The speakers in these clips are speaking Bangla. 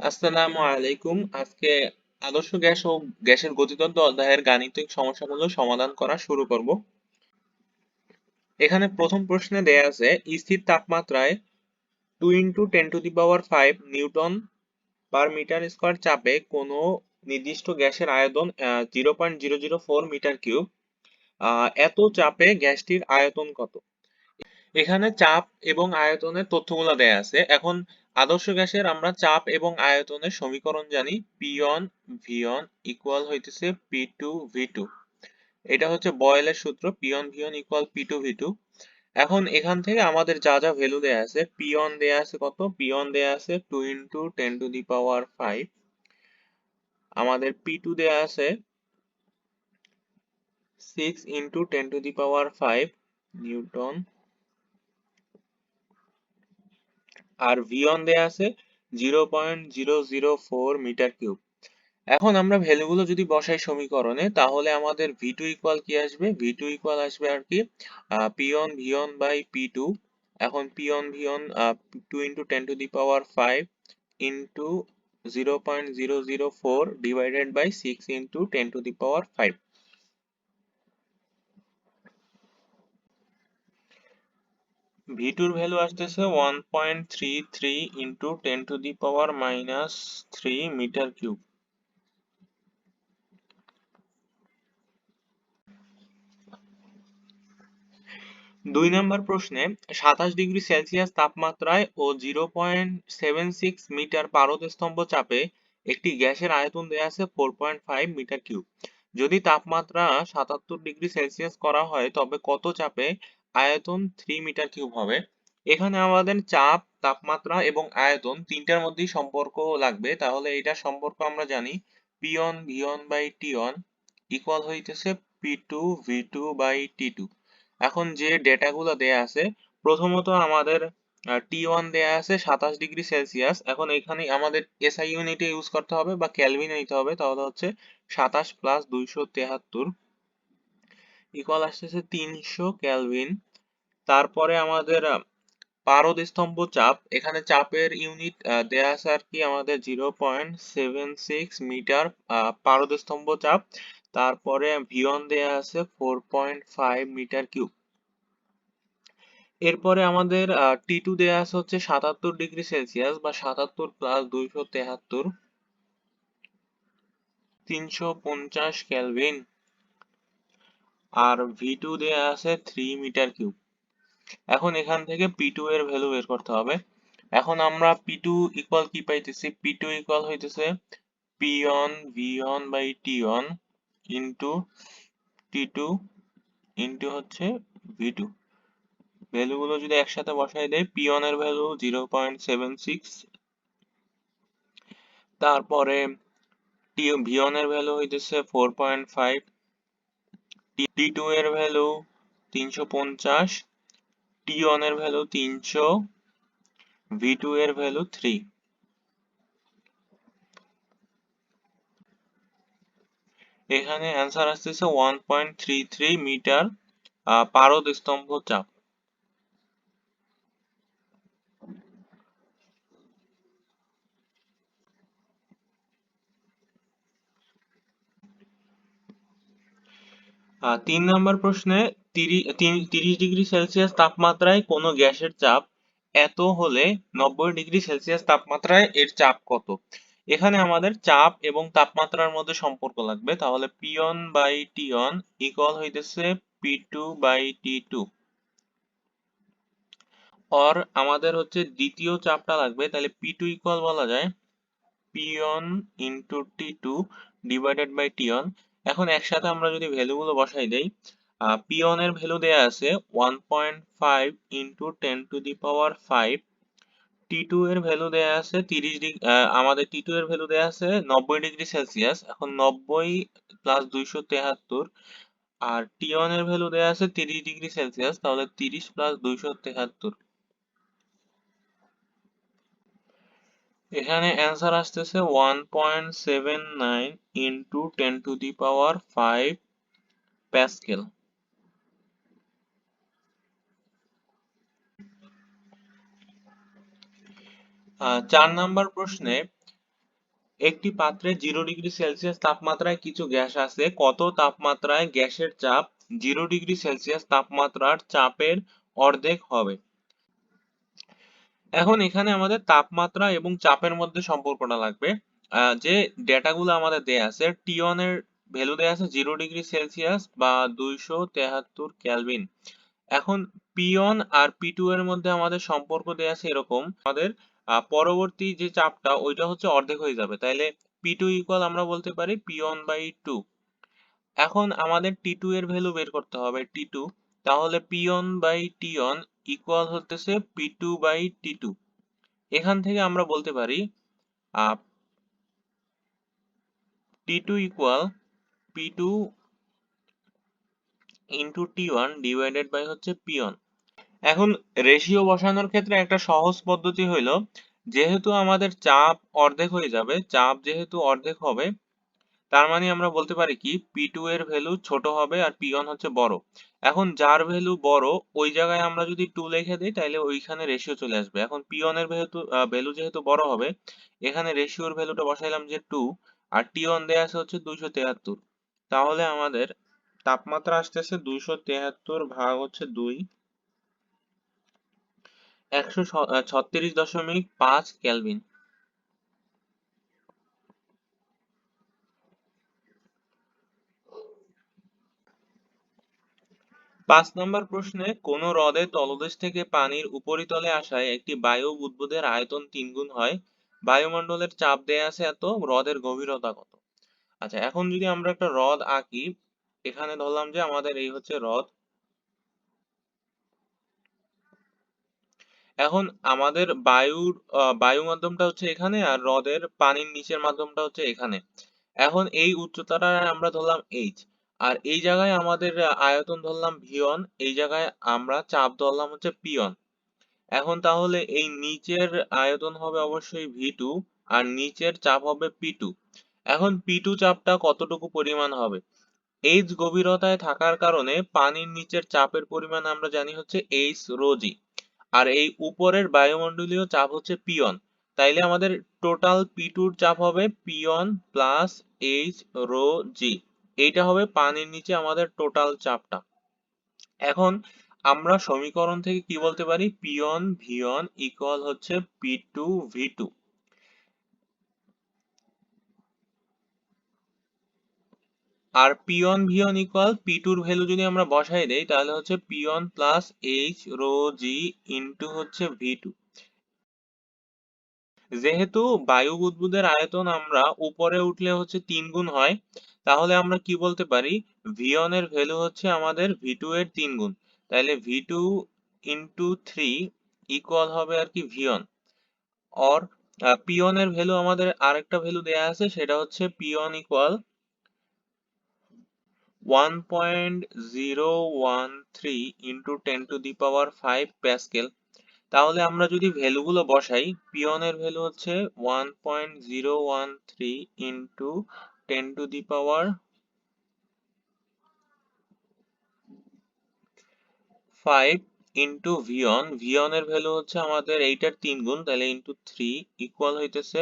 আসসালামু আলাইকুম। আজকে আদর্শ গ্যাস ও গ্যাসের গতিতন্ত্র অধ্যায়ের গাণিতিক সমস্যাগুলো সমাধান করা শুরু করব। এখানে প্রথম প্রশ্নে দেয়া আছে, স্থির তাপমাত্রায় two into ten to the power five newton per metre square চাপে কোনো নির্দিষ্ট গ্যাসের আয়তন zero point zero zero four metre cube এত চাপে গ্যাসটির আয়তন কত? এখানে চাপ এবং আয়তনের তথ্যগুলো দেয়া আছে। এখন আদর্শ গ্যাসের আমরা চাপ এবং আয়তনের সমীকরণ জানি P one V one equal হইতেছে পি টু ভি টু এটা হচ্ছে বয়েলের সূত্র P one V one equal P two V two এখন এখান থেকে আমাদের যা যা ভ্যালু দেয়া আছে পি অন দেয়া আছে কত? পি অন দেয়া আছে two into ten to the power five আমাদের পি টু দেয়া আছে six into ten to the power five newton R V one দেয়া আছে zero point zero zero four metre cube এখন আমরা ভ্যালুগুলো যদি বসাই সমীকরণে, তাহলে আমাদের ভি টু ইকুয়াল কি আসবে? ভি টু ইকুয়াল আসবে আর কি P one V one by P two এখন P one V one two into ten to the power five into zero point zero zero four divided by six into ten to the power five V tour value আসতেছে one point three three into ten to the power minus three metre cube দুই নম্বর প্রশ্নে সাতাশ ডিগ্রি সেলসিয়াস তাপমাত্রায় ও zero point seven six metre পারদ স্তম্ভ চাপে একটি গ্যাসের আয়তন দেওয়া আছে four point five metre cube যদি তাপমাত্রা সাতাত্তর ডিগ্রি সেলসিয়াস করা হয়, তবে কত চাপে আয়তন থ্রি মিটার কিউব হবে। এখানে আমাদের চাপ, তাপমাত্রা এবং আয়তন তিনটার মধ্যেই সম্পর্ক লাগবে। তাহলে এটা সম্পর্ক আমরা জানি P one V one by T one equal হইতেছে P two V two by T two এখন যে ডেটাগুলো দেয়া আছে, প্রথমত আমাদের টি ওয়ান দেয়া আছে সাতাশ ডিগ্রি সেলসিয়াস। এখন এখানে আমাদের এসআই ইউনিটে ইউজ করতে হবে বা ক্যালভিনে নিতে হবে, তাহলে হচ্ছে সাতাশ প্লাস দুইশো তেহাত্তর ইকুয়াল আসতেছে তিনশো ক্যালভিন তারপরে আমাদের পারদ স্তম্ভ চাপ, এখানে চাপের ইউনিট দেয়া আছে আর কি আমাদের zero point seven six metre পারদ স্তম্ভ চাপ। তারপরে ভিয়ন দেয়া আছে four point five metre cube এরপরে আমাদের টি টু দেয়া আছে হচ্ছে সাতাত্তর ডিগ্রি সেলসিয়াস বা সাতাত্তর প্লাস দুইশো তেহাত্তর। তিনশো পঞ্চাশ ক্যালভিন আর ভি টু দেয়া আছে থ্রি মিটার কিউব এখন এখান থেকে পি টু এর ভ্যালু বের করতে হবে। এখন আমরা পি টু ইকুয়াল কি পাইতেছি? পি টু ইকুয়াল হইতেছে P one V one by T one into T two হচ্ছে ভি টু ভ্যালুগুলো যদি একসাথে বসাই দেয় পি অন এর value zero point seven six তারপরে টি ভি অন এর ভ্যালু হইতেছে four point five T two এর ভ্যালু তিনশো পঞ্চাশ টি ওয়ানের ভ্যালু তিনশো ভি টু এর ভ্যালু থ্রি এখানে অ্যান্সার আসতেছে one point three three metre পারদ স্তম্ভ চাপ। তিন নম্বর প্রশ্নে তিরিশ ডিগ্রি সেলসিয়াস তাপমাত্রায় কোনো গ্যাসের চাপ এত হলে নব্বই ডিগ্রি সেলসিয়াস তাপমাত্রায় এর চাপ কত? এখানে আমাদের চাপ এবং তাপমাত্রার মধ্যে সম্পর্ক লাগবে। তাহলে P one by T one equal হইতেছে P two by T two or আমাদের হচ্ছে দ্বিতীয় চাপটা লাগবে। তাহলে পি টু ইকুয়াল বলা যায় P one into T two divided by T one এখন একসাথে আমরা যদি ভ্যালুগুলো বসাই দেই পি ওয়ান ভ্যালু দেয়া আছে one point five into ten to the power five T two এর ভ্যালু দেয়া আছে তিরিশ ডিগ্রি আমাদের টি টু এর ভ্যালু দেয়া আছে নব্বই ডিগ্রি সেলসিয়াস, এখন নব্বই প্লাস দুইশো তেহাত্তর। আর টি ওয়ানের ভ্যালু দেয়া আছে তিরিশ ডিগ্রি সেলসিয়াস, তাহলে তিরিশ প্লাস দুইশো তেহাত্তর। এখানে অ্যান্সার আসতেছে one point seven nine into ten to the power five pascal চার নাম্বার প্রশ্নে একটি পাত্রে জিরো ডিগ্রি সেলসিয়াস তাপমাত্রায় কিছু গ্যাস আছে। কত তাপমাত্রায় গ্যাসের চাপ জিরো ডিগ্রি সেলসিয়াস তাপমাত্রার চাপের অর্ধেক হবে? এখন এখানে আমাদের তাপমাত্রা এবং চাপের মধ্যে সম্পর্কটা লাগবে। যে ডেটাগুলো আমাদের দেয়া আছে টি এর ভ্যালু দেয়া আছে জিরো ডিগ্রি সেলসিয়াস বা দুইশো তেহাত্তর ক্যালভিন। এখন পি আর পি টু এর মধ্যে আমাদের সম্পর্ক দেয়া আছে এরকম। আমাদের পরবর্তী যে চাপটা, ওইটা হচ্ছে অর্ধেক হয়ে যাবে। তাইলে পি টু ইকুয়াল আমরা বলতে পারি পি ওয়ান বাই টু এখন আমাদের টি টু এর ভ্যালু বের করতে হবে টি টু তাহলে P one by T one equal হতেছে P two by T two এখান থেকে আমরা বলতে পারি T two equal P two into T one divided by হচ্ছে পি ওয়ান এখন রেশিও বসানোর ক্ষেত্রে একটা সহজ পদ্ধতি হইল, যেহেতু আমাদের চাপ অর্ধেক হয়ে যাবে, চাপ যেহেতু অর্ধেক হবে, তার মানে আমরা বলতে পারি কি পি টু এর ভ্যালু ছোট হবে আর পি ওয়ান হচ্ছে বড়। এখন যার ভ্যালু বড়, ওই জায়গায় আমরা যদি টু লিখে দিই তাহলে ওইখানে রেশিও চলে আসবে। এখন পি ওয়ানের ভ্যালু ভ্যালু যেহেতু বড় হবে, এখানে রেশিওর ভ্যালুটা বসাইলাম যে টু আর টি ওয়ান দেওয়া আছে হচ্ছে দুইশো তেহাত্তর। তাহলে আমাদের তাপমাত্রা আসতেছে দুইশো তেহাত্তর ভাগ হচ্ছে দুই একশো ছত্রিশ দশমিক পাঁচ ক্যালভিন পাঁচ নম্বর প্রশ্নে, কোন হ্রদের তলদেশ থেকে পানির উপরিতলে আসায় একটি বায়ু বুদবুদের আয়তন তিন গুণ হয়? বায়ুমণ্ডলের চাপ দেয়া আছে এত, হ্রদের গভীরতা কত? আচ্ছা এখন যদি আমরা একটা হ্রদ আঁকি, এখানে ধরলাম যে আমাদের এই হচ্ছে হ্রদ এখন আমাদের বায়ুর বায়ু মাধ্যমটা হচ্ছে এখানে আর হ্রদের পানির নিচের মাধ্যমটা হচ্ছে এখানে। এখন এই উচ্চতাটা আমরা ধরলাম এইচ আর এই জায়গায় আমাদের আয়তন ধরলাম ভিয়ন এই জায়গায় আমরা চাপ ধরলাম হচ্ছে পিয়ন এখন তাহলে এই নিচের আয়তন হবে অবশ্যই ভি আর নিচের চাপ হবে পি এখন পি চাপটা কতটুকু পরিমাণ হবে? এইচ গভীরতায় থাকার কারণে পানির নিচের চাপের পরিমাণ আমরা জানি হচ্ছে এইচ রোজি আর এই উপরের বায়ুমণ্ডলীয় চাপ হচ্ছে পিয়ন। তাইলে আমাদের টোটাল পি টুর চাপ হবে P one plus H rho G এইটা হবে পানির নিচে আমাদের টোটাল চাপটা। এখন আমরা সমীকরণ থেকে কি বলতে পারি? P one, V one equal হচ্ছে পি টু ভি টু আর P one V one equal P টুর ভ্যালু যদি আমরা বসাই দেই, তাহলে হচ্ছে P one plus H rho G into হচ্ছে ভি টু যেহেতু বায়ু বুদবুদের আয়তন আমরা উপরে উঠলে হচ্ছে তিন গুণ হয়, তাহলে আমরা কি বলতে পারি? ভিয়ন এর ভ্যালু হচ্ছে আমাদের ভি টু এর তিন গুণ। তাহলে V two into three equal হবে আর কি V one or P one এর ভ্যালু আমাদের আরেকটা ভ্যালু দেয়া আছে, সেটা হচ্ছে P one equal one point zero one three into ten to the power five pascal তাহলে আমরা যদি ভ্যালুগুলো বসাই, পিয়নের ভ্যালু হচ্ছে one point zero one three into ten to the power five into V one ভিয়নের value হচ্ছে আমাদের এইটার তিন গুণ, তাহলে ইন্টু থ্রি ইকুয়াল হইতেছে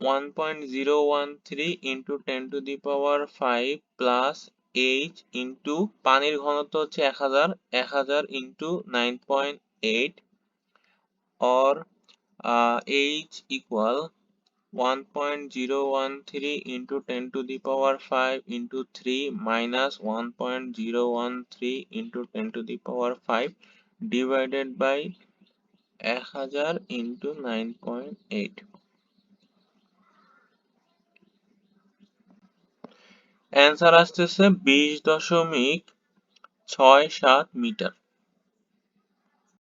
one point zero one three into ten to the power five plus H into পানির ঘনত্ব হচ্ছে এক হাজার এক হাজার into nine point eight uh, h equal 1.013 into 10 to the power 5 into 3 minus 1.013 into 10 to the power 5 divided by 1000 into 9.8 answer আসতেছে বিশ দশমিক ছয় সাত মিটার।